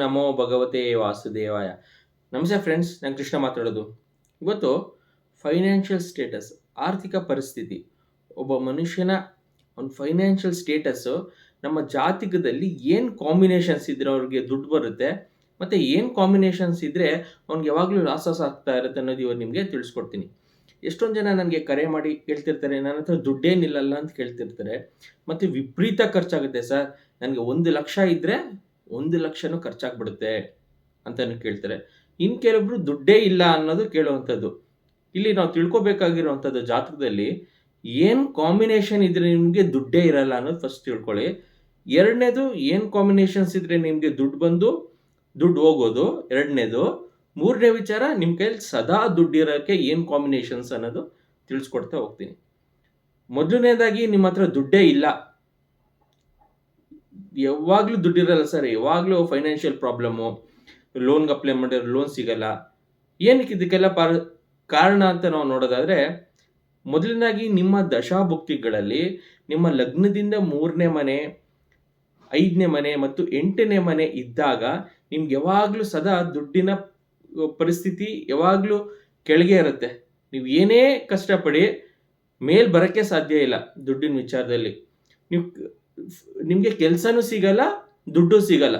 ನಮೋ ಭಗವತೆ ವಾಸುದೇವಾಯ. ನಮಸ್ತೆ ಫ್ರೆಂಡ್ಸ್ ನಾನು ಕೃಷ್ಣ ಮಾತಾಡೋದು. ಇವತ್ತು ಫೈನಾನ್ಷಿಯಲ್ ಸ್ಟೇಟಸ್ ಆರ್ಥಿಕ ಪರಿಸ್ಥಿತಿ. ಒಬ್ಬ ಮನುಷ್ಯನ ಒಂದು ಫೈನಾನ್ಷಿಯಲ್ ಸ್ಟೇಟಸ್ಸು ನಮ್ಮ ಜಾತಕದಲ್ಲಿ ಏನು ಕಾಂಬಿನೇಷನ್ಸ್ ಇದ್ರೆ ಅವ್ರಿಗೆ ದುಡ್ಡು ಬರುತ್ತೆ, ಮತ್ತು ಏನು ಕಾಂಬಿನೇಷನ್ಸ್ ಇದ್ದರೆ ಅವ್ನಿಗೆ ಯಾವಾಗಲೂ ಲಾಸಸ್ ಆಗ್ತಾ ಇರುತ್ತೆ ಅನ್ನೋದು ಇವಾಗ ನಿಮಗೆ ತಿಳಿಸ್ಕೊಡ್ತೀನಿ. ಎಷ್ಟೊಂದು ಜನ ನನಗೆ ಕರೆ ಮಾಡಿ ಕೇಳ್ತಿರ್ತಾರೆ ನನ್ನ ಹತ್ರ ದುಡ್ಡೇನಿಲ್ಲಲ್ಲ ಅಂತ ಕೇಳ್ತಿರ್ತಾರೆ. ಮತ್ತು ವಿಪರೀತ ಖರ್ಚಾಗುತ್ತೆ ಸರ್. ನನಗೆ ಒಂದು ಲಕ್ಷ ಇದ್ದರೆ ಒಂದು ಲಕ್ಷನೂ ಖರ್ಚಾಗ್ಬಿಡುತ್ತೆ ಅಂತಲೂ ಕೇಳ್ತಾರೆ. ಇನ್ನು ಕೆಲವೊಬ್ರು ದುಡ್ಡೇ ಇಲ್ಲ ಅನ್ನೋದು ಕೇಳುವಂಥದ್ದು. ಇಲ್ಲಿ ನಾವು ತಿಳ್ಕೊಬೇಕಾಗಿರುವಂಥದ್ದು ಜಾತಕದಲ್ಲಿ ಏನು ಕಾಂಬಿನೇಷನ್ ಇದ್ರೆ ನಿಮಗೆ ದುಡ್ಡೇ ಇರಲ್ಲ ಅನ್ನೋದು ಫಸ್ಟ್ ತಿಳ್ಕೊಳ್ಳಿ. ಎರಡನೇದು ಏನು ಕಾಂಬಿನೇಷನ್ಸ್ ಇದ್ರೆ ನಿಮಗೆ ದುಡ್ಡು ಬಂದು ದುಡ್ಡು ಹೋಗೋದು ಎರಡನೇದು. ಮೂರನೇ ವಿಚಾರ ನಿಮ್ಮ ಕೈಯಲ್ಲಿ ಸದಾ ದುಡ್ಡು ಇರೋಕ್ಕೆ ಏನು ಕಾಂಬಿನೇಷನ್ಸ್ ಅನ್ನೋದು ತಿಳಿಸ್ಕೊಡ್ತಾ ಹೋಗ್ತೀನಿ. ಮೊದಲನೇದಾಗಿ ನಿಮ್ಮ ಹತ್ರ ದುಡ್ಡೇ ಇಲ್ಲ. ಯಾವಾಗಲೂ ದುಡ್ಡಿರಲ್ಲ ಸರ್, ಯಾವಾಗಲೂ ಫೈನಾನ್ಷಿಯಲ್ ಪ್ರಾಬ್ಲಮ್ಮು ಲೋನ್ಗೆ ಅಪ್ಲೈ ಮಾಡಿದ್ರೆ ಲೋನ್ ಸಿಗಲ್ಲ. ಏನಕ್ಕೆ ಇದಕ್ಕೆಲ್ಲ ಪಾರ್, ಕಾರಣ ಅಂತ ನಾವು ನೋಡೋದಾದರೆ, ಮೊದಲನೇದಾಗಿ ನಿಮ್ಮ ದಶಾಭುಕ್ತಿಗಳಲ್ಲಿ ನಿಮ್ಮ ಲಗ್ನದಿಂದ ಮೂರನೇ ಮನೆ, ಐದನೇ ಮನೆ ಮತ್ತು ಎಂಟನೇ ಮನೆ ಇದ್ದಾಗ ನಿಮ್ಗೆ ಯಾವಾಗಲೂ ಸದಾ ದುಡ್ಡಿನ ಪರಿಸ್ಥಿತಿ ಯಾವಾಗಲೂ ಕೆಳಗೆ ಇರುತ್ತೆ. ನೀವು ಏನೇ ಕಷ್ಟಪಡಿ ಮೇಲ್ ಬರೋಕ್ಕೆ ಸಾಧ್ಯ ಇಲ್ಲ ದುಡ್ಡಿನ ವಿಚಾರದಲ್ಲಿ. ನೀವು ನಿಮಗೆ ಕೆಲಸನೂ ಸಿಗಲ್ಲ, ದುಡ್ಡು ಸಿಗಲ್ಲ.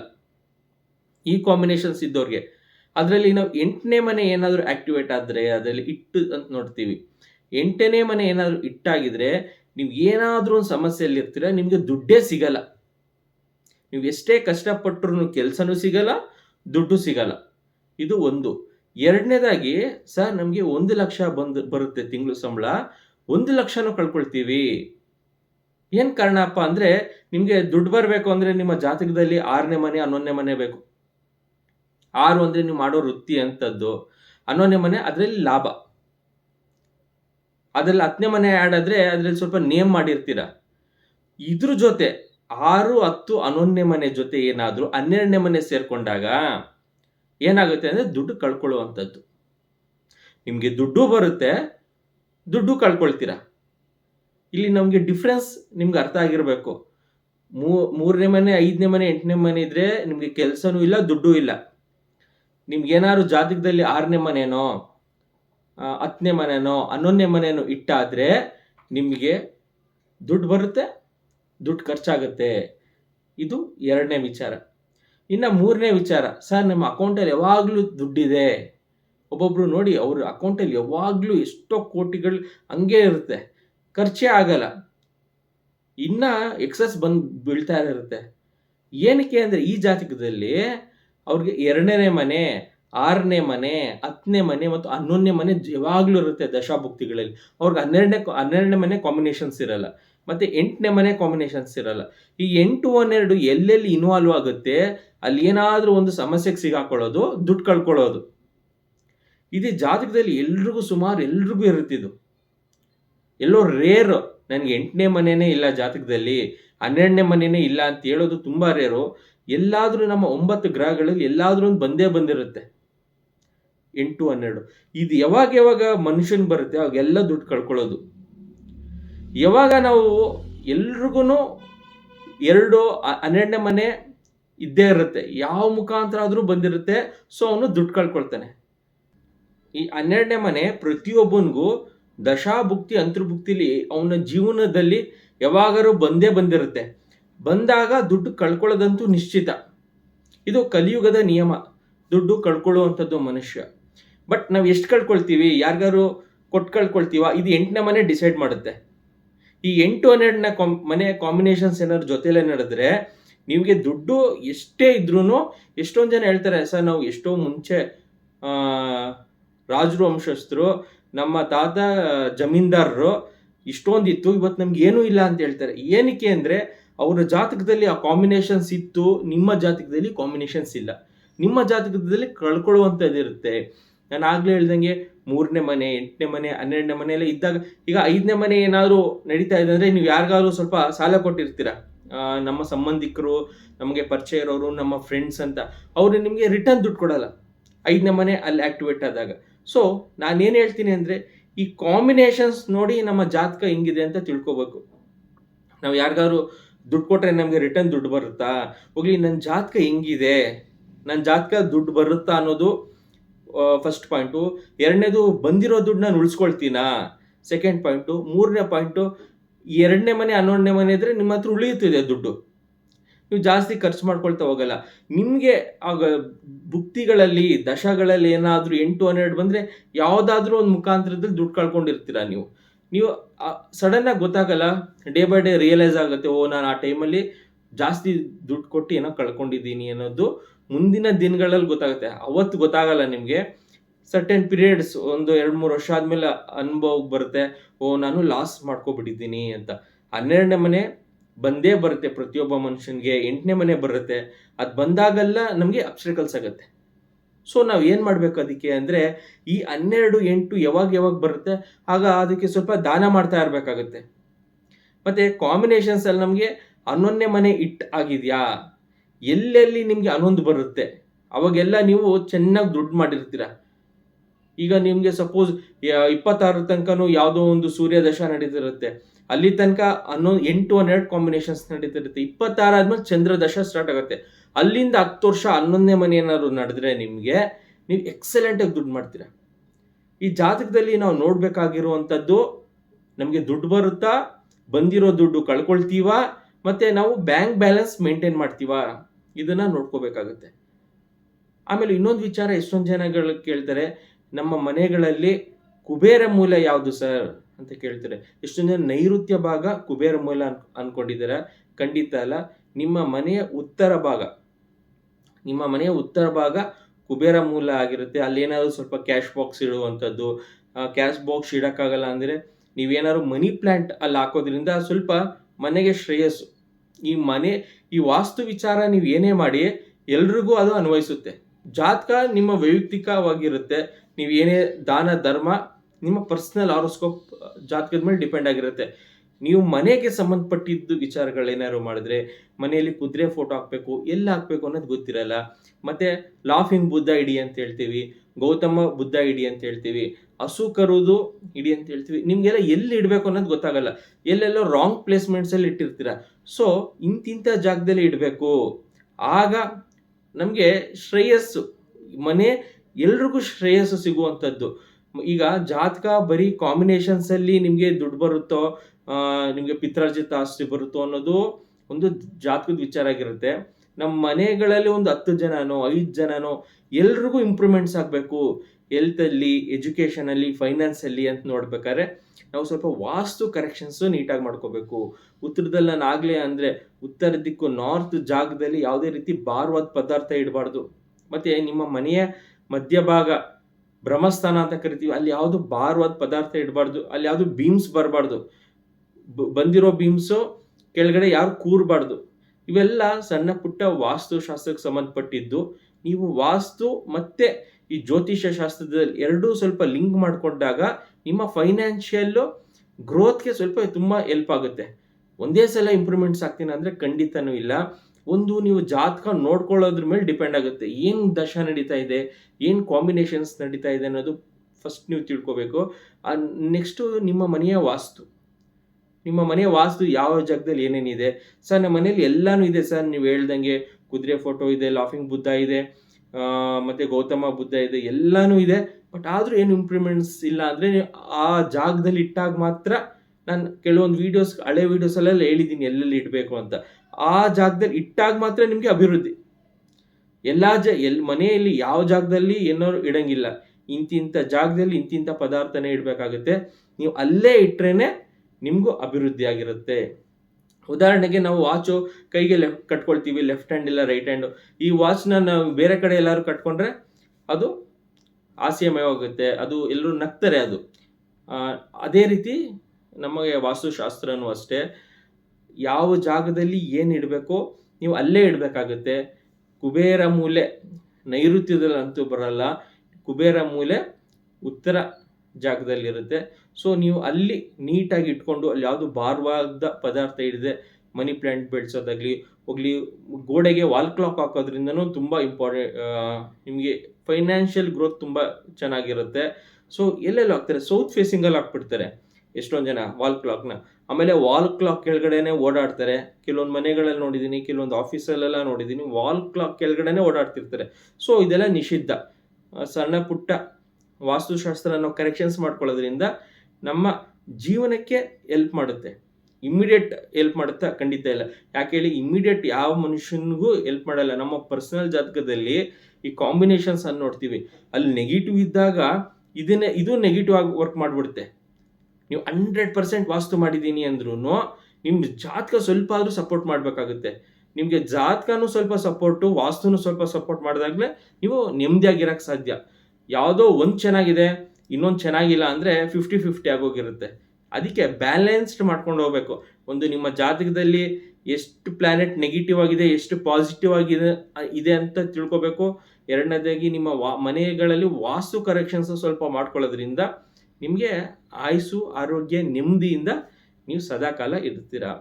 ಈ ಕಾಂಬಿನೇಷನ್ಸ್ ಇದ್ದವ್ರಿಗೆ ಅದರಲ್ಲಿ ನಾವು ಎಂಟನೇ ಮನೆ ಏನಾದರೂ ಆಕ್ಟಿವೇಟ್ ಆದರೆ ಅದರಲ್ಲಿ ಇಟ್ಟು ಅಂತ ನೋಡ್ತೀವಿ. ಎಂಟನೇ ಮನೆ ಏನಾದರೂ ಇಟ್ಟಾಗಿದ್ರೆ ನೀವು ಏನಾದರೂ ಒಂದು ಸಮಸ್ಯೆಯಲ್ಲಿ ಇರ್ತೀರ, ನಿಮಗೆ ದುಡ್ಡೇ ಸಿಗಲ್ಲ. ನೀವು ಎಷ್ಟೇ ಕಷ್ಟಪಟ್ಟರು ಕೆಲಸನೂ ಸಿಗಲ್ಲ, ದುಡ್ಡು ಸಿಗಲ್ಲ. ಇದು ಒಂದು. ಎರಡನೇದಾಗಿ, ಸರ್, ನಮಗೆ ಒಂದು ಲಕ್ಷ ಬಂದು ಬರುತ್ತೆ ತಿಂಗಳು ಸಂಬಳ. ಒಂದು ಲಕ್ಷನೂ ಕಳ್ಕೊಳ್ತೀವಿ. ಏನು ಕಾರಣಪ್ಪ ಅಂದರೆ ನಿಮಗೆ ದುಡ್ಡು ಬರಬೇಕು ಅಂದರೆ ನಿಮ್ಮ ಜಾತಕದಲ್ಲಿ ಆರನೇ ಮನೆ, ಹನ್ನೊಂದನೇ ಮನೆ ಬೇಕು. ಆರು ಅಂದರೆ ನೀವು ಮಾಡೋ ವೃತ್ತಿ ಅಂಥದ್ದು ಹನ್ನೊಂದನೇ ಮನೆ ಅದರಲ್ಲಿ ಲಾಭ. ಅದರಲ್ಲಿ ಹತ್ತನೇ ಮನೆ ಆ್ಯಡ್ ಆದ್ರೆ ಅದರಲ್ಲಿ ಸ್ವಲ್ಪ ನೇಮ್ ಮಾಡಿರ್ತೀರ? ಇದ್ರ ಜೊತೆ ಆರು, ಹತ್ತು, ಹನ್ನೊಂದನೇ ಮನೆ ಜೊತೆ ಏನಾದರೂ ಹನ್ನೆರಡನೇ ಮನೆ ಸೇರಿಕೊಂಡಾಗ ಏನಾಗುತ್ತೆ ಅಂದರೆ ದುಡ್ಡು ಕಳ್ಕೊಳ್ಳುವಂಥದ್ದು ನಿಮಗೆ ದುಡ್ಡು ಬರುತ್ತೆ, ದುಡ್ಡು ಕಳ್ಕೊಳ್ತೀರಾ? ಇಲ್ಲಿ ನಮಗೆ ಡಿಫ್ರೆನ್ಸ್ ನಿಮ್ಗೆ ಅರ್ಥ ಆಗಿರಬೇಕು. ಮೂರನೇ ಮನೆ, ಐದನೇ ಮನೆ, ಎಂಟನೇ ಮನೆ ಇದ್ರೆ ನಿಮಗೆ ಕೆಲಸನೂ ಇಲ್ಲ, ದುಡ್ಡು ಇಲ್ಲ. ನಿಮ್ಗೆ ಏನಾದ್ರು ಜಾತಕದಲ್ಲಿ ಆರನೇ ಮನೆನೋ ಹತ್ತನೇ ಮನೆನೋ, ಹನ್ನೊಂದನೇ ಮನೆನೋ ಇಟ್ಟಾದರೆ ನಿಮಗೆ ದುಡ್ಡು ಬರುತ್ತೆ, ದುಡ್ಡು ಖರ್ಚಾಗುತ್ತೆ. ಇದು ಎರಡನೇ ವಿಚಾರ. ಇನ್ನು ಮೂರನೇ ವಿಚಾರ, ಸರ್ ನಮ್ಮ ಅಕೌಂಟಲ್ಲಿ ಯಾವಾಗಲೂ ದುಡ್ಡಿದೆ. ಒಬ್ಬೊಬ್ರು ನೋಡಿ ಅವ್ರ ಅಕೌಂಟಲ್ಲಿ ಯಾವಾಗಲೂ ಎಷ್ಟೋ ಕೋಟಿಗಳು ಹಂಗೆ ಇರುತ್ತೆ. ಖರ್ಚೇ ಆಗಲ್ಲ. ಇನ್ನ ಎಕ್ಸಸ್ ಬಂದು ಬೀಳ್ತಾ ಇರುತ್ತೆ. ಏನಕ್ಕೆ ಅಂದರೆ ಈ ಜಾತಕದಲ್ಲಿ ಅವ್ರಿಗೆ ಎರಡನೇ ಮನೆ, ಆರನೇ ಮನೆ, ಹತ್ತನೇ ಮನೆ ಮತ್ತು ಹನ್ನೊಂದನೇ ಮನೆ ಯಾವಾಗಲೂ ಇರುತ್ತೆ ದಶಾಭುಕ್ತಿಗಳಲ್ಲಿ. ಅವ್ರಿಗೆ ಹನ್ನೆರಡನೇ ಹನ್ನೆರಡನೇ ಮನೆ ಕಾಂಬಿನೇಷನ್ಸ್ ಇರಲ್ಲ. ಮತ್ತು ಎಂಟನೇ ಮನೆ ಕಾಂಬಿನೇಷನ್ಸ್ ಇರಲ್ಲ. ಈ ಎಂಟು, ಹನ್ನೆರಡು ಎಲ್ಲೆಲ್ಲಿ ಇನ್ವಾಲ್ವ್ ಆಗುತ್ತೆ, ಅಲ್ಲಿ ಏನಾದರೂ ಒಂದು ಸಮಸ್ಯೆಗೆ ಸಿಗಾಕೊಳ್ಳೋದು, ದುಡ್ಡು ಕಳ್ಕೊಳ್ಳೋದು. ಇದೇ ಜಾತಕದಲ್ಲಿ ಎಲ್ರಿಗೂ ಸುಮಾರು ಎಲ್ರಿಗೂ ಇರುತ್ತಿದ್ದು. ಎಲ್ಲೋ ರೇರ್ ನನಗೆ ಎಂಟನೇ ಮನೆಯೇ ಇಲ್ಲ ಜಾತಕದಲ್ಲಿ, ಹನ್ನೆರಡನೇ ಮನೆಯೇ ಇಲ್ಲ ಅಂತ ಹೇಳೋದು ತುಂಬ ರೇರು ಎಲ್ಲಾದರೂ ನಮ್ಮ ಒಂಬತ್ತು ಗ್ರಹಗಳಲ್ಲಿ ಎಲ್ಲಾದರೂ ಒಂದು ಬಂದೇ ಬಂದಿರುತ್ತೆ. ಎಂಟು, ಹನ್ನೆರಡು. ಇದು ಯಾವಾಗ ಯಾವಾಗ ಮನುಷ್ಯನ್ ಬರುತ್ತೆ, ಅವಾಗೆಲ್ಲ ದುಡ್ಡು ಕಳ್ಕೊಳ್ಳೋದು. ಯಾವಾಗ ನಾವು ಎಲ್ರಿಗೂ ಎರಡು ಹನ್ನೆರಡನೇ ಮನೆ ಇದ್ದೇ ಇರುತ್ತೆ. ಯಾವ ಮುಖಾಂತರ ಆದರೂ ಬಂದಿರುತ್ತೆ, ಸೊ ಅವನು ದುಡ್ಡು ಕಳ್ಕೊಳ್ತಾನೆ. ಈ ಹನ್ನೆರಡನೇ ಮನೆ ಪ್ರತಿಯೊಬ್ಬನಿಗೂ ದಶಾಭುಕ್ತಿ ಅಂತರ್ಭುಕ್ತಿಲಿ ಅವನ ಜೀವನದಲ್ಲಿ ಯಾವಾಗರೂ ಬಂದೇ ಬಂದಿರುತ್ತೆ. ಬಂದಾಗ ದುಡ್ಡು ಕಳ್ಕೊಳ್ಳೋದಂತೂ ನಿಶ್ಚಿತ. ಇದು ಕಲಿಯುಗದ ನಿಯಮ. ದುಡ್ಡು ಕಳ್ಕೊಳ್ಳುವಂಥದ್ದು ಮನುಷ್ಯ. ಬಟ್ ನಾವು ಎಷ್ಟು ಕಳ್ಕೊಳ್ತೀವಿ? ಯಾರಿಗಾರು ಕೊಟ್ಟು ಕಳ್ಕೊಳ್ತೀವ? ಇದು ಎಂಟನೇ ಮನೆ ಡಿಸೈಡ್ ಮಾಡುತ್ತೆ. ಈ ಎಂಟು ಹನ್ನೆರಡನ ಕಾಮ್, ಮನೆ ಕಾಂಬಿನೇಷನ್ಸ್ ಏನಾದ್ರು ಜೊತೆಲೇ ನಡೆದ್ರೆ ನಿಮಗೆ ದುಡ್ಡು ಎಷ್ಟೇ ಇದ್ರೂ ಎಷ್ಟೊಂದು ಜನ ಹೇಳ್ತಾರೆ, ಸರ್, ನಾವು ಎಷ್ಟೋ ಮುಂಚೆ ರಾಜರು, ವಂಶಸ್ಥರು ನಮ್ಮ ತಾತ ಜಮೀನ್ದಾರರು ಇಷ್ಟೊಂದಿತ್ತು ಇವತ್ತು ನಮ್ಗೆ ಏನೂ ಇಲ್ಲ ಅಂತ ಹೇಳ್ತಾರೆ. ಏನಕ್ಕೆ ಅಂದರೆ, ಅವರ ಜಾತಕದಲ್ಲಿ ಆ ಕಾಂಬಿನೇಷನ್ಸ್ ಇತ್ತು, ನಿಮ್ಮ ಜಾತಕದಲ್ಲಿ ಕಾಂಬಿನೇಷನ್ಸ್ ಇಲ್ಲ. ನಿಮ್ಮ ಜಾತಕದಲ್ಲಿ ಕಳ್ಕೊಳ್ಳುವಂಥದ್ದಿರುತ್ತೆ. ನಾನು ಆಗಲೇ ಹೇಳ್ದಂಗೆ ಮೂರನೇ ಮನೆ, ಎಂಟನೇ ಮನೆ, ಹನ್ನೆರಡನೇ ಮನೆ ಎಲ್ಲ ಇದ್ದಾಗ, ಈಗ ಐದನೇ ಮನೆ ಏನಾದರೂ ನಡೀತಾ ಇದೆ ಅಂದರೆ ನೀವು ಯಾರಿಗಾದ್ರೂ ಸ್ವಲ್ಪ ಸಾಲ ಕೊಟ್ಟಿರ್ತೀರ? ನಮ್ಮ ಸಂಬಂಧಿಕರು, ನಮಗೆ ಪರಿಚಯ ಇರೋರು, ನಮ್ಮ ಫ್ರೆಂಡ್ಸ್ ಅಂತ. ಅವರು ನಿಮಗೆ ರಿಟರ್ನ್ ದುಡ್ಡು ಕೊಡಲ್ಲ. ಐದನೇ ಮನೆ ಅಲ್ಲಿ ಆ್ಯಕ್ಟಿವೇಟ್ ಆದಾಗ. ಸೊ ನಾನೇನು ಹೇಳ್ತೀನಿ ಅಂದರೆ, ಈ ಕಾಂಬಿನೇಷನ್ಸ್ ನೋಡಿ ನಮ್ಮ ಜಾತಕ ಹೆಂಗಿದೆ ಅಂತ ತಿಳ್ಕೊಬೇಕು. ನಾವು ಯಾರಿಗಾದ್ರು ದುಡ್ಡು ಕೊಟ್ಟರೆ ನಮಗೆ ರಿಟರ್ನ್ ದುಡ್ಡು ಬರುತ್ತಾ? ಹೋಗ್ಲಿ ನನ್ನ ಜಾತಕ ಹೆಂಗಿದೆ? ನನ್ನ ಜಾತಕ ದುಡ್ಡು ಬರುತ್ತಾ ಅನ್ನೋದು ಫಸ್ಟ್ ಪಾಯಿಂಟು ಎರಡನೇದು, ಬಂದಿರೋ ದುಡ್ಡು ನಾನು ಉಳಿಸ್ಕೊಳ್ತೀನಾ? ಸೆಕೆಂಡ್ ಪಾಯಿಂಟು ಮೂರನೇ ಪಾಯಿಂಟು ಎರಡನೇ ಮನೆ, ಹನ್ನೊಂದನೇ ಮನೆ ಇದ್ರೆ ನಿಮ್ಮ ಹತ್ರ ಉಳಿಯುತ್ತಿದೆ ದುಡ್ಡು. ನೀವು ಜಾಸ್ತಿ ಖರ್ಚು ಮಾಡ್ಕೊಳ್ತಾ ಹೋಗಲ್ಲ. ನಿಮಗೆ ಆಗ ಭುಕ್ತಿಗಳಲ್ಲಿ ದಶಗಳಲ್ಲಿ ಏನಾದರೂ ಎಂಟು, ಹನ್ನೆರಡು ಬಂದರೆ ಯಾವುದಾದ್ರೂ ಒಂದು ಮುಖಾಂತರದಲ್ಲಿ ದುಡ್ಡು ಕಳ್ಕೊಂಡಿರ್ತೀರ ನೀವು? ನೀವು ಸಡನ್ನಾಗಿ ಗೊತ್ತಾಗಲ್ಲ ಡೇ ಬೈ ಡೇ ರಿಯಲೈಸ್ ಆಗುತ್ತೆ, ಓ, ನಾನು ಆ ಟೈಮಲ್ಲಿ ಜಾಸ್ತಿ ದುಡ್ಡು ಕೊಟ್ಟು ಏನೋ ಕಳ್ಕೊಂಡಿದ್ದೀನಿ ಅನ್ನೋದು ಮುಂದಿನ ದಿನಗಳಲ್ಲಿ ಗೊತ್ತಾಗುತ್ತೆ. ಅವತ್ತು ಗೊತ್ತಾಗಲ್ಲ ನಿಮಗೆ. ಸರ್ಟೆನ್ ಪೀರಿಯಡ್ಸ್ ಒಂದು ಎರಡು, ಮೂರು ವರ್ಷ ಆದಮೇಲೆ ಅನುಭವಕ್ಕೆ ಬರುತ್ತೆ, ಓ, ನಾನು ಲಾಸ್ ಮಾಡ್ಕೊಬಿಟ್ಟಿದ್ದೀನಿ ಅಂತ. ಹನ್ನೆರಡನೇ ಮನೆ ಬಂದೇ ಬರುತ್ತೆ ಪ್ರತಿಯೊಬ್ಬ ಮನುಷ್ಯನಿಗೆ, ಎಂಟನೇ ಮನೆ ಬರುತ್ತೆ. ಅದು ಬಂದಾಗೆಲ್ಲ ನಮಗೆ ಅಬ್ಸ್ಟ್ರಿಕಲ್ಸ್ ಆಗುತ್ತೆ. ಸೊ ನಾವು ಏನು ಮಾಡಬೇಕು ಅದಕ್ಕೆ ಅಂದರೆ, ಈ ಹನ್ನೆರಡು, ಎಂಟು ಯಾವಾಗ ಯಾವಾಗ ಬರುತ್ತೆ, ಆಗ ಅದಕ್ಕೆ ಸ್ವಲ್ಪ ದಾನ ಮಾಡ್ತಾ ಇರಬೇಕಾಗುತ್ತೆ. ಮತ್ತು ಕಾಂಬಿನೇಷನ್ಸಲ್ಲಿ ನಮಗೆ ಹನ್ನೊಂದನೇ ಮನೆ ಇಟ್ ಆಗಿದೆಯಾ? ಎಲ್ಲೆಲ್ಲಿ ನಿಮಗೆ ಹನ್ನೊಂದು ಬರುತ್ತೆ? ಅವಾಗೆಲ್ಲ ನೀವು ಚೆನ್ನಾಗಿ ದುಡ್ಡು ಮಾಡಿರ್ತೀರ? ಈಗ ನಿಮಗೆ ಸಪೋಸ್ ಇಪ್ಪತ್ತಾರು ತನಕನೂ ಯಾವುದೋ ಒಂದು ಸೂರ್ಯ ದಶ ನಡೀತಿರುತ್ತೆ. ಅಲ್ಲಿ ತನಕ ಅನ್ನೋ ಎಂಟು ಹನ್ನೆರಡು ಕಾಂಬಿನೇಷನ್ಸ್ ನಡೀತಿರುತ್ತೆ. ಇಪ್ಪತ್ತಾರು ಆದ್ಮೇಲೆ ಚಂದ್ರ ದಶ ಸ್ಟಾರ್ಟ್ ಆಗುತ್ತೆ. ಅಲ್ಲಿಂದ ಹತ್ತು ವರ್ಷ ಹನ್ನೊಂದನೇ ಮನೆ ಏನಾದ್ರು ನಡೆದ್ರೆ ನಿಮಗೆ, ನೀವು ಎಕ್ಸಲೆಂಟಾಗಿ ದುಡ್ಡು ಮಾಡ್ತೀರಾ. ಈ ಜಾತಕದಲ್ಲಿ ನಾವು ನೋಡಬೇಕಾಗಿರುವಂಥದ್ದು, ನಮಗೆ ದುಡ್ಡು ಬರುತ್ತಾ, ಬಂದಿರೋ ದುಡ್ಡು ಕಳ್ಕೊಳ್ತೀವ, ಮತ್ತು ನಾವು ಬ್ಯಾಂಕ್ ಬ್ಯಾಲೆನ್ಸ್ ಮೇಂಟೈನ್ ಮಾಡ್ತೀವಾ, ಇದನ್ನು ನೋಡ್ಕೋಬೇಕಾಗುತ್ತೆ. ಆಮೇಲೆ ಇನ್ನೊಂದು ವಿಚಾರ, ಎಷ್ಟೊಂದು ಜನಗಳು ಕೇಳ್ತಾರೆ ನಮ್ಮ ಮನೆಗಳಲ್ಲಿ ಕುಬೇರ ಮೂಲ ಯಾವುದು ಸರ್ ಅಂತ ಕೇಳ್ತಾರೆ. ಎಷ್ಟೊಂದು ಜನ ನೈಋತ್ಯ ಭಾಗ ಕುಬೇರ ಮೂಲ ಅನ್ ಖಂಡಿತ ಅಲ್ಲ. ನಿಮ್ಮ ಮನೆಯ ಉತ್ತರ ಭಾಗ, ನಿಮ್ಮ ಮನೆಯ ಉತ್ತರ ಭಾಗ ಕುಬೇರ ಮೂಲ ಆಗಿರುತ್ತೆ. ಅಲ್ಲೇನಾದ್ರು ಸ್ವಲ್ಪ ಕ್ಯಾಶ್ ಬಾಕ್ಸ್ ಇಡುವಂಥದ್ದು ಕ್ಯಾಶ್ ಬಾಕ್ಸ್ ಇಡೋಕ್ಕಾಗಲ್ಲ ಅಂದರೆ ನೀವೇನಾದ್ರು ಮನಿ ಪ್ಲ್ಯಾಂಟ್ ಅಲ್ಲಿ ಹಾಕೋದ್ರಿಂದ ಸ್ವಲ್ಪ ಮನೆಗೆ ಶ್ರೇಯಸ್ಸು. ಈ ಮನೆ, ಈ ವಾಸ್ತು ವಿಚಾರ ನೀವು ಏನೇ ಮಾಡಿ ಎಲ್ರಿಗೂ ಅದು ಅನ್ವಯಿಸುತ್ತೆ. ಜಾತಕ ನಿಮ್ಮ ವೈಯಕ್ತಿಕವಾಗಿರುತ್ತೆ. ನೀವು ಏನೇ ದಾನ, ಧರ್ಮ, ನಿಮ್ಮ ಪರ್ಸ್ನಲ್ ಆರೋಸ್ಕೋಪ್ ಜಾತಕದ ಮೇಲೆ ಡಿಪೆಂಡ್ ಆಗಿರುತ್ತೆ. ನೀವು ಮನೆಗೆ ಸಂಬಂಧಪಟ್ಟಿದ್ದು ವಿಚಾರಗಳೇನಾದ್ರು ಮಾಡಿದ್ರೆ, ಮನೆಯಲ್ಲಿ ಕುದುರೆ ಫೋಟೋ ಹಾಕಬೇಕು, ಎಲ್ಲಿ ಹಾಕಬೇಕು ಅನ್ನೋದು ಗೊತ್ತಿರಲ್ಲ. ಮತ್ತು ಲಾಫಿಂಗ್ ಬುದ್ಧ ಇಡಿ ಅಂತ ಹೇಳ್ತೀವಿ, ಗೌತಮ ಬುದ್ಧ ಇಡಿ ಅಂತ ಹೇಳ್ತೀವಿ ಹಸು ಕರುವುದು ಇಡಿ ಅಂತ ಹೇಳ್ತೀವಿ, ನಿಮಗೆಲ್ಲ ಎಲ್ಲಿ ಇಡಬೇಕು ಅನ್ನೋದು ಗೊತ್ತಾಗಲ್ಲ. ಎಲ್ಲೆಲ್ಲೋ ರಾಂಗ್ ಪ್ಲೇಸ್ಮೆಂಟ್ಸಲ್ಲಿ ಇಟ್ಟಿರ್ತೀರ. ಸೊ ಇಂತಿಂಥ ಜಾಗದಲ್ಲಿ ಇಡಬೇಕು. ಆಗ ನಮಗೆ ಶ್ರೇಯಸ್ಸು. ಮನೆ ಎಲ್ರಿಗೂ ಶ್ರೇಯಸ್ಸು ಸಿಗುವಂಥದ್ದು. ಈಗ ಜಾತಕ ಬರೀ ಕಾಂಬಿನೇಷನ್ಸಲ್ಲಿ ನಿಮಗೆ ದುಡ್ಡು ಬರುತ್ತೋ ನಿಮಗೆ ಪಿತ್ರಾರ್ಜಿತ ಆಸ್ತಿ ಬರುತ್ತೋ ಅನ್ನೋದು ಒಂದು ಜಾತಕದ ವಿಚಾರ ಆಗಿರುತ್ತೆ. ನಮ್ಮ ಮನೆಗಳಲ್ಲಿ ಒಂದು ಹತ್ತು ಜನನೋ, ಐದು ಜನನೋ ಎಲ್ರಿಗೂ ಇಂಪ್ರೂವ್ಮೆಂಟ್ಸ್ ಆಗಬೇಕು. ಹೆಲ್ತಲ್ಲಿ ಎಜುಕೇಷನಲ್ಲಿ ಫೈನಾನ್ಸಲ್ಲಿ ಅಂತ ನೋಡ್ಬೇಕಾದ್ರೆ ನಾವು ಸ್ವಲ್ಪ ವಾಸ್ತು ಕರೆಕ್ಷನ್ಸು ನೀಟಾಗಿ ಮಾಡ್ಕೋಬೇಕು. ಉತ್ತರದಲ್ಲಿ ನಾನು ಆಗಲೇ ಅಂದರೆ ಉತ್ತರ ದಿಕ್ಕು ನಾರ್ತ್ ಜಾಗದಲ್ಲಿ ಯಾವುದೇ ರೀತಿ ಭಾರವಾದ ಪದಾರ್ಥ ಇಡಬಾರ್ದು. ಮತ್ತು ನಿಮ್ಮ ಮನೆಯ ಮಧ್ಯಭಾಗ, ಬ್ರಹ್ಮಸ್ಥಾನ ಅಂತ ಕರಿತೀವಿ. ಅಲ್ಲಿ ಯಾವುದು ಭಾರವಾದ ಪದಾರ್ಥ ಇಡಬಾರ್ದು, ಅಲ್ಲಿ ಯಾವುದು ಬೀಮ್ಸ್ ಬರಬಾರ್ದು. ಬಂದಿರೋ ಬೀಮ್ಸು ಕೆಳಗಡೆ ಯಾರು ಕೂರಬಾರ್ದು. ಇವೆಲ್ಲ ಸಣ್ಣ ಪುಟ್ಟ ವಾಸ್ತುಶಾಸ್ತ್ರಕ್ಕೆ ಸಂಬಂಧಪಟ್ಟಿದ್ದು, ನೀವು ವಾಸ್ತು ಮತ್ತು ಈ ಜ್ಯೋತಿಷ್ಯ ಶಾಸ್ತ್ರದಲ್ಲಿ ಎರಡೂ ಸ್ವಲ್ಪ ಲಿಂಕ್ ಮಾಡಿಕೊಂಡಾಗ ನಿಮ್ಮ ಫೈನಾನ್ಷಿಯಲ್ಲು ಗ್ರೋತ್ಗೆ ಸ್ವಲ್ಪ ತುಂಬ ಹೆಲ್ಪ್ ಆಗುತ್ತೆ. ಒಂದೇ ಸಲ ಇಂಪ್ರೂವ್ಮೆಂಟ್ಸ್ ಆಗ್ತೀನಿ ಅಂದರೆ ಖಂಡಿತನೂ ಇಲ್ಲ. ಒಂದು ನೀವು ಜಾತಕ ನೋಡ್ಕೊಳ್ಳೋದ್ರ ಮೇಲೆ ಡಿಪೆಂಡ್ ಆಗುತ್ತೆ. ಏನು ದಶ ನಡೀತಾ ಇದೆ, ಏನು ಕಾಂಬಿನೇಷನ್ಸ್ ನಡೀತಾ ಇದೆ ಅನ್ನೋದು ಫಸ್ಟ್ ನೀವು ತಿಳ್ಕೊಬೇಕು. ನೆಕ್ಸ್ಟು ನಿಮ್ಮ ಮನೆಯ ವಾಸ್ತು. ನಿಮ್ಮ ಮನೆಯ ವಾಸ್ತು ಯಾವ ಜಾಗದಲ್ಲಿ ಏನೇನಿದೆ ಸರ್, ನಮ್ಮ ಮನೇಲಿ ಎಲ್ಲನೂ ಇದೆ ಸರ್. ನೀವು ಹೇಳ್ದಂಗೆ ಕುದುರೆ ಫೋಟೋ ಇದೆ ಲಾಫಿಂಗ್ ಬುದ್ಧ ಇದೆ ಮತ್ತು ಗೌತಮ ಬುದ್ಧ ಇದೆ, ಎಲ್ಲನೂ ಇದೆ. ಬಟ್ ಆದರೂ ಏನು ಇಂಪ್ರೂವ್ಮೆಂಟ್ಸ್ ಇಲ್ಲ ಅಂದರೆ ಆ ಜಾಗದಲ್ಲಿ ಇಟ್ಟಾಗ ಮಾತ್ರ ನಾನು ಕೆಲವೊಂದು ವೀಡಿಯೋಸ್ ಹಳೆ ವೀಡಿಯೋಸಲ್ಲೆಲ್ಲ ಹೇಳಿದ್ದೀನಿ ಎಲ್ಲೆಲ್ಲಿ ಇಡಬೇಕು ಅಂತ. ಆ ಜಾಗದಲ್ಲಿ ಇಟ್ಟಾಗ ಮಾತ್ರ ನಿಮಗೆ ಅಭಿವೃದ್ಧಿ. ಎಲ್ಲ ಜ, ಎಲ್, ಮನೆಯಲ್ಲಿ ಯಾವ ಜಾಗದಲ್ಲಿ ಏನಾದ್ರು ಇಡಂಗಿಲ್ಲ. ಇಂತಿಂಥ ಜಾಗದಲ್ಲಿ ಇಂತಿಂಥ ಪದಾರ್ಥನೇ ಇಡಬೇಕಾಗುತ್ತೆ. ನೀವು ಅಲ್ಲೇ ಇಟ್ಟರೆ ನಿಮಗೂ ಅಭಿವೃದ್ಧಿ ಆಗಿರುತ್ತೆ. ಉದಾಹರಣೆಗೆ ನಾವು ವಾಚು ಕೈಗೆ ಲೆಫ್ಟ್ ಕಟ್ಕೊಳ್ತೀವಿ, ಲೆಫ್ಟ್ ಹ್ಯಾಂಡ್ ಇಲ್ಲ ರೈಟ್ ಹ್ಯಾಂಡು. ಈ ವಾಚ್ನ ನಾವು ಬೇರೆ ಕಡೆ ಎಲ್ಲರೂ ಕಟ್ಕೊಂಡ್ರೆ ಅದು ಆಗುತ್ತೆ ಅದು ಎಲ್ಲರೂ ನಗ್ತಾರೆ ಅದು. ಅದೇ ರೀತಿ ನಮಗೆ ವಾಸ್ತುಶಾಸ್ತ್ರನೂ ಅಷ್ಟೇ. ಯಾವ ಜಾಗದಲ್ಲಿ ಏನು ಇಡಬೇಕೋ ನೀವು ಅಲ್ಲೇ ಇಡಬೇಕಾಗುತ್ತೆ. ಕುಬೇರ ಮೂಲೆ ನೈಋತ್ಯದಲ್ಲಿ ಅಂತೂ ಬರಲ್ಲ. ಕುಬೇರ ಮೂಲೆ ಉತ್ತರ ಜಾಗದಲ್ಲಿರುತ್ತೆ. ಸೊ ನೀವು ಅಲ್ಲಿ ನೀಟಾಗಿ ಇಟ್ಕೊಂಡು ಅಲ್ಲಿ ಯಾವುದು ಭಾರವಾದ ಪದಾರ್ಥ ಹಿಡಿದೆ ಮನಿ ಪ್ಲ್ಯಾಂಟ್ ಬೆಳೆಸೋದಾಗಲಿ, ಹೋಗ್ಲಿ, ಗೋಡೆಗೆ ವಾಲ್ ಕ್ಲಾಕ್ ಹಾಕೋದ್ರಿಂದನೂ ತುಂಬ ಇಂಪಾರ್ಟೆಂಟ್ ನಿಮಗೆ ಫೈನಾನ್ಷಿಯಲ್ ಗ್ರೋತ್ ತುಂಬ ಚೆನ್ನಾಗಿರುತ್ತೆ. ಸೊ ಎಲ್ಲೆಲ್ಲ ಹಾಕ್ತಾರೆ. ಸೌತ್ ಫೇಸಿಂಗಲ್ಲಿ ಹಾಕ್ಬಿಡ್ತಾರೆ. ಎಷ್ಟೊಂದು ಜನ ವಾಲ್ ಕ್ಲಾಕ್ನ ಆಮೇಲೆ ವಾಲ್ ಕ್ಲಾಕ್ ಕೆಳಗಡೆನೆ ಓಡಾಡ್ತಾರೆ. ಕೆಲವೊಂದು ಮನೆಗಳಲ್ಲಿ ನೋಡಿದ್ದೀನಿ ಕೆಲವೊಂದು ಆಫೀಸಲ್ಲೆಲ್ಲ ನೋಡಿದ್ದೀನಿ ವಾಲ್ ಕ್ಲಾಕ್ ಕೆಳಗಡೆನೆ ಓಡಾಡ್ತಿರ್ತಾರೆ. ಸೊ ಇದೆಲ್ಲ ನಿಷಿದ್ಧ. ಸಣ್ಣ ಪುಟ್ಟ ವಾಸ್ತುಶಾಸ್ತ್ರ ನಾವು ಕರೆಕ್ಷನ್ಸ್ ಮಾಡ್ಕೊಳ್ಳೋದ್ರಿಂದ ನಮ್ಮ ಜೀವನಕ್ಕೆ ಎಲ್ಪ್ ಮಾಡುತ್ತೆ. ಇಮ್ಮಿಡಿಯೇಟ್ ಎಲ್ಪ್ ಮಾಡುತ್ತಾ? ಖಂಡಿತ ಇಲ್ಲ. ಯಾಕೆ ಹೇಳಿ ಇಮ್ಮಿಡಿಯೇಟ್ ಯಾವ ಮನುಷ್ಯನಿಗೂ ಎಲ್ಪ್ ಮಾಡಲ್ಲ. ನಮ್ಮ ಪರ್ಸನಲ್ ಜಾತಕದಲ್ಲಿ ಈ ಕಾಂಬಿನೇಷನ್ಸ್ ಅನ್ನು ನೋಡ್ತೀವಿ. ಅಲ್ಲಿ ನೆಗೆಟಿವ್ ಇದ್ದಾಗ ಇದನ್ನೇ, ಇದು ನೆಗೆಟಿವ್ ಆಗಿ ವರ್ಕ್ ಮಾಡಿಬಿಡುತ್ತೆ. ನೀವು ಹಂಡ್ರೆಡ್ ಪರ್ಸೆಂಟ್ ವಾಸ್ತು ಮಾಡಿದ್ದೀನಿ ಅಂದ್ರೂ ನಿಮ್ಮ ಜಾತಕ ಸ್ವಲ್ಪ ಆದರೂ ಸಪೋರ್ಟ್ ಮಾಡಬೇಕಾಗುತ್ತೆ. ನಿಮಗೆ ಜಾತಕನೂ ಸ್ವಲ್ಪ ಸಪೋರ್ಟು ವಾಸ್ತುನೂ ಸ್ವಲ್ಪ ಸಪೋರ್ಟ್ ಮಾಡಿದಾಗಲೇ ನೀವು ನೆಮ್ಮದಿಯಾಗಿರೋಕ್ಕೆ ಸಾಧ್ಯ. ಯಾವುದೋ ಒಂದು ಚೆನ್ನಾಗಿದೆ, ಇನ್ನೊಂದು ಚೆನ್ನಾಗಿಲ್ಲ ಅಂದರೆ ಫಿಫ್ಟಿ ಫಿಫ್ಟಿ ಆಗೋಗಿರುತ್ತೆ. ಅದಕ್ಕೆ ಬ್ಯಾಲೆನ್ಸ್ಡ್ ಮಾಡ್ಕೊಂಡು ಹೋಗ್ಬೇಕು. ಒಂದು ನಿಮ್ಮ ಜಾತಕದಲ್ಲಿ ಎಷ್ಟು ಪ್ಲಾನೆಟ್ ನೆಗೆಟಿವ್ ಆಗಿದೆ, ಎಷ್ಟು ಪಾಸಿಟಿವ್ ಆಗಿದೆ ಇದೆ ಅಂತ ತಿಳ್ಕೊಬೇಕು. ಎರಡನೇದಾಗಿ ನಿಮ್ಮ ವಾ, ಮನೆಗಳಲ್ಲಿ ವಾಸ್ತು ಕರೆಕ್ಷನ್ಸ್ ಸ್ವಲ್ಪ ಮಾಡ್ಕೊಳ್ಳೋದ್ರಿಂದ ನಿಮಗೆ ಆಯುಸ್ಸು, ಆರೋಗ್ಯ ನೆಮ್ಮದಿಯಿಂದ ನೀವು ಸದಾಕಾಲ ಇರ್ತೀರಾ?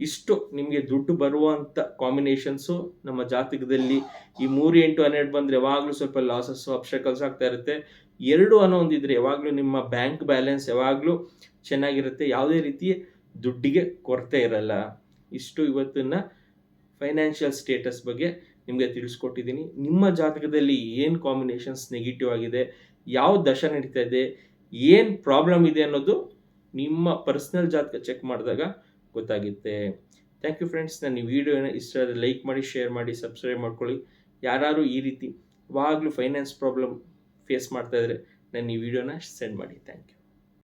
ಇಷ್ಟು ನಿಮಗೆ ದುಡ್ಡು ಬರುವಂಥ ಕಾಂಬಿನೇಷನ್ಸು ನಮ್ಮ ಜಾತಕದಲ್ಲಿ ಈ ಮೂರು ಎಂಟು ಹನ್ನೆರಡು ಬಂದರೆ ಯಾವಾಗಲೂ ಸ್ವಲ್ಪ ಲಾಸಸ್ಸು ಅಪ್ಷಕಲ್ಸ್ ಆಗ್ತಾ ಇರುತ್ತೆ. ಎರಡು ಅನ್ನೋ ಒಂದಿದ್ರೆ ಯಾವಾಗಲೂ ನಿಮ್ಮ ಬ್ಯಾಂಕ್ ಬ್ಯಾಲೆನ್ಸ್ ಯಾವಾಗಲೂ ಚೆನ್ನಾಗಿರುತ್ತೆ. ಯಾವುದೇ ರೀತಿ ದುಡ್ಡಿಗೆ ಕೊರತೆ ಇರಲ್ಲ. ಇಷ್ಟು ಇವತ್ತಿನ ಫೈನಾನ್ಷಿಯಲ್ ಸ್ಟೇಟಸ್ ಬಗ್ಗೆ ನಿಮಗೆ ತಿಳಿಸ್ಕೊಟ್ಟಿದ್ದೀನಿ. ನಿಮ್ಮ ಜಾತಕದಲ್ಲಿ ಏನು ಕಾಂಬಿನೇಷನ್ಸ್ ನೆಗೆಟಿವ್ ಆಗಿದೆ? ಯಾವ ದಶ ನಡೀತಾ ಇದೆ? ಏನು ಪ್ರಾಬ್ಲಮ್ ಇದೆ ಅನ್ನೋದು ನಿಮ್ಮ ಪರ್ಸ್ನಲ್ ಜಾತಕ ಚೆಕ್ ಮಾಡಿದಾಗ ಗೊತ್ತಾಗುತ್ತೆ. ಥ್ಯಾಂಕ್ ಯು ಫ್ರೆಂಡ್ಸ್ ನಾನು ಈ ವಿಡಿಯೋನ ಇಷ್ಟ ಆದರೆ ಲೈಕ್ ಮಾಡಿ ಶೇರ್ ಮಾಡಿ ಸಬ್ಸ್ಕ್ರೈಬ್ ಮಾಡ್ಕೊಳ್ಳಿ. ಯಾರು ಈ ರೀತಿ ಯಾವಾಗಲೂ ಫೈನಾನ್ಸ್ ಪ್ರಾಬ್ಲಮ್ ಫೇಸ್ ಮಾಡ್ತಾ ಇದ್ರೆ ನನ್ನ ಈ ವಿಡಿಯೋನ ಸೆಂಡ್ ಮಾಡಿ. Thank you